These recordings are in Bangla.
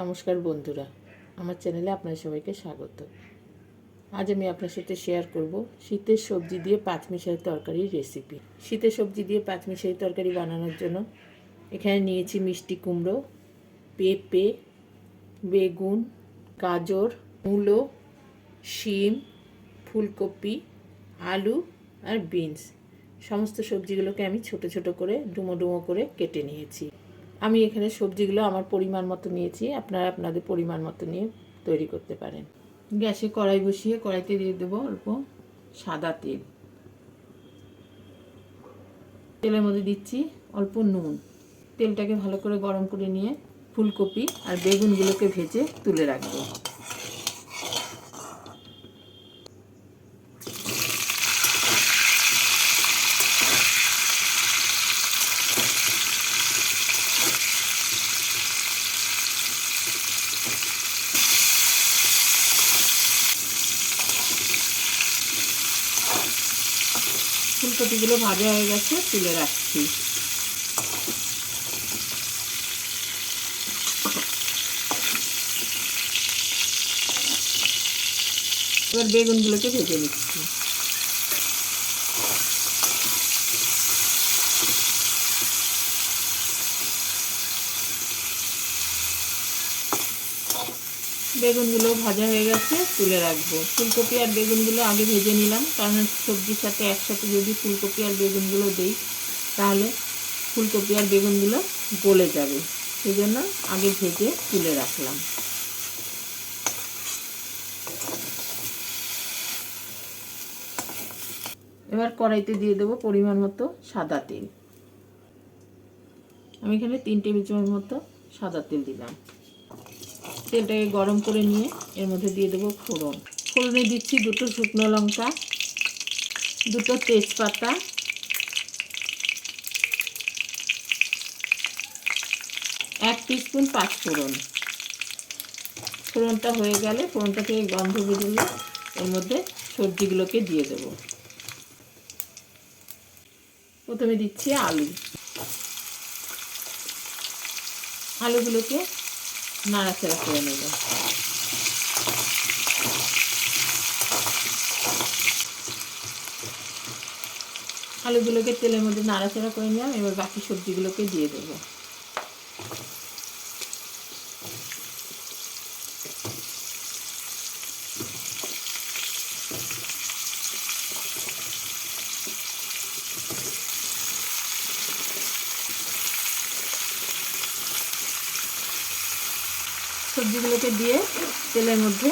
নমস্কার বন্ধুরা, আমার চ্যানেলে আপনার সবাইকে স্বাগত। আজ আমি আপনার সাথে শেয়ার করব শীতের সবজি দিয়ে পাঁচমিশালি তরকারির রেসিপি শীতের সবজি দিয়ে পাঁচমিশালি তরকারি বানানোর জন্য এখানে নিয়েছি মিষ্টি কুমড়ো, পেঁপে, বেগুন, গাজর, মূলো, শিম, ফুলকপি, আলু আর বিনস। সমস্ত সবজিগুলোকে আমি ছোট ছোট করে ডুমো ডুমো করে কেটে নিয়েছি। আমি এখানে সবজিগুলো আমার পরিমাণ মতো নিয়েছি, আপনারা আপনাদের পরিমাণ মতো নিয়ে তৈরি করতে পারেন। গ্যাসে কড়াই বসিয়ে কড়াইতে দিয়ে দেবো অল্প সাদা তেল। তেলের মধ্যে দিচ্ছি অল্প নুন। তেলটাকে ভালো করে গরম করে নিয়ে ফুলকপি আর বেগুনগুলোকে ভেজে তুলে রাখব। ফুলকপিগুলো ভাজা হয়ে গেছে তুলে রাখছি। এবার বেগুনগুলোকে ভেজে নিচ্ছি। বেগুনগুলো ভাজা হয়ে গেছে, তুলে রাখব। ফুলকপি আর বেগুনগুলো আগে ভেজে নিলাম, কারণ সবজির সাথে একসাথে যদি ফুলকপি আর বেগুনগুলো দিই, তাহলে ফুলকপি আর বেগুনগুলো গলে যাবে। সেই জন্য আগে ভেজে তুলে রাখলাম। এবার কড়াইতে দিয়ে দেবো পরিমাণ মতো সাদা তেল। আমি এখানে তিন টেবিল চামচ মতো সাদা তেল দিলাম। তেলটাকে গরম করে নিয়ে এর মধ্যে দিয়ে দেবো ফোড়ন। ফোড়নে দিচ্ছি দুটো শুকনো লঙ্কা, দুটো তেজপাতা, এক টিস্পুন পাঁচফোড়ন ফোড়নটা হয়ে গেলে ফোড়নটা থেকে গন্ধ বেরোলে এর মধ্যে সবজিগুলোকে দিয়ে দেবো। প্রথমে দিচ্ছি আলু। আলুগুলোকে নাড়াচাড়া করে নেব আলুগুলোকে তেলের মধ্যে নাড়াচাড়া করে নিলাম এবার বাকি সবজিগুলোকে দিয়ে দেবো সবজিগুলোকে দিয়ে তেলের মধ্যে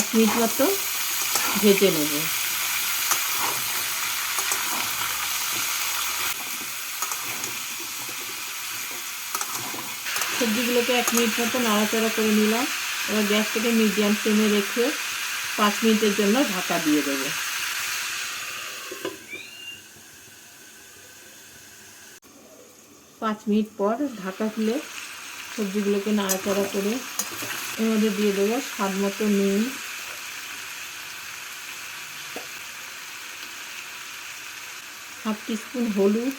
এক মিনিট মতো ভেজে নেব। সবজিগুলোকে এক মিনিট মতো নাড়াচাড়া করে নিলাম। এবার গ্যাসটাকে মিডিয়াম ফ্লেমে রেখে পাঁচ মিনিটের জন্য ঢাকা দিয়ে দেবো। পাঁচ মিনিট পর ঢাকা খুলে সবজিগুলোকে নাড়াচাড়া করে এর মধ্যে দিয়ে দেবো স্বাদ মতো নুন। হাফ টিস্পুন হলুদ,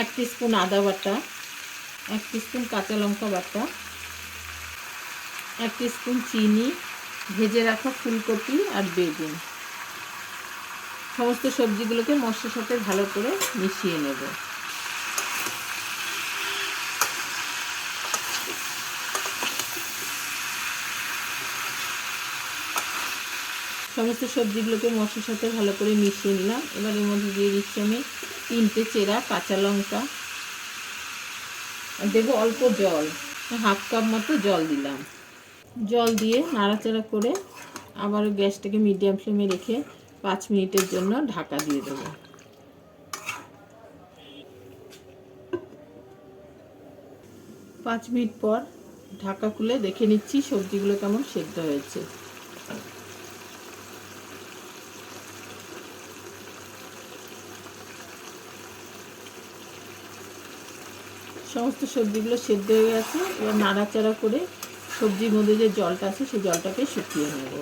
এক টিস্পুন আদা বাটা, এক টিস্পুন কাঁচা লঙ্কা বাটা, এক টিস্পুন চিনি, ভেজে রাখা ফুলকপি আর বেগুন। সমস্ত সবজিগুলোকে মশলার সাথে ভালো করে মিশিয়ে নেব। সমস্ত সবজিগুলোকে মশলার সাথে ভালো করে মিশিয়ে নিলাম। এবার এর মধ্যে দিয়ে দিচ্ছি আমি তিনটে চেরা কাঁচা লঙ্কা। আর দেবো অল্প জল। হাফ কাপ মতো জল দিলাম। জল দিয়ে নাড়াচাড়া করে আবার গ্যাসটাকে মিডিয়াম ফ্লেমে রেখে পাঁচ মিনিটের জন্য ঢাকা দিয়ে দেবো। পাঁচ মিনিট পর ঢাকা খুলে দেখে নিচ্ছি সবজিগুলো কেমন সেদ্ধ হয়েছে। সমস্ত সবজিগুলো সেদ্ধ হয়ে গেছে। এবার নাড়াচাড়া করে সবজির মধ্যে যে জলটা আছে, সেই জলটাকে শুকিয়ে নেব।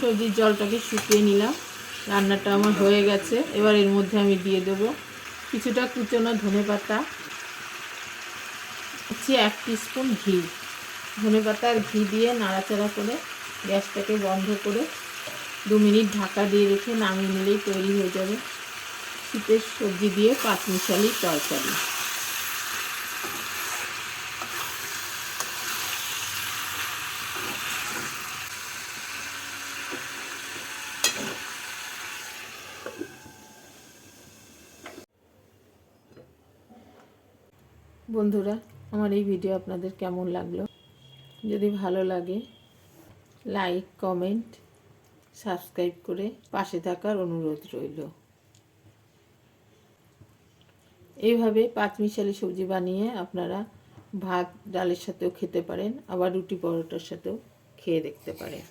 সবজির জলটাকে শুকিয়ে নিলাম। রান্নাটা আমার হয়ে গেছে। এবার এর মধ্যে আমি দিয়ে দেবো কিছুটা কুচনো ধনে পাতা। হচ্ছে এক স্পুন ঘি। ধনে পাতা আর ঘি দিয়ে নাড়াচাড়া করে গ্যাসটাকে বন্ধ করে দু মিনিট ঢাকা দিয়ে রেখে নামিয়ে নিলেই তৈরি হয়ে যাবে শীতের সবজি দিয়ে পাঁচমিশালি তরকারি। বন্ধুরা, আমার এই ভিডিও আপনাদের কেমন লাগল? যদি ভালো লাগে লাইক কমেন্ট সাবস্ক্রাইব করে পাশে থাকার অনুরোধ রইল। এইভাবে পাঁচমিশালি সবজি বানিয়ে আপনারা ভাত, ডালের সাথেও খেতে পারেন, আবার রুটি পরোটার সাথেও খেয়ে দেখতে পারেন।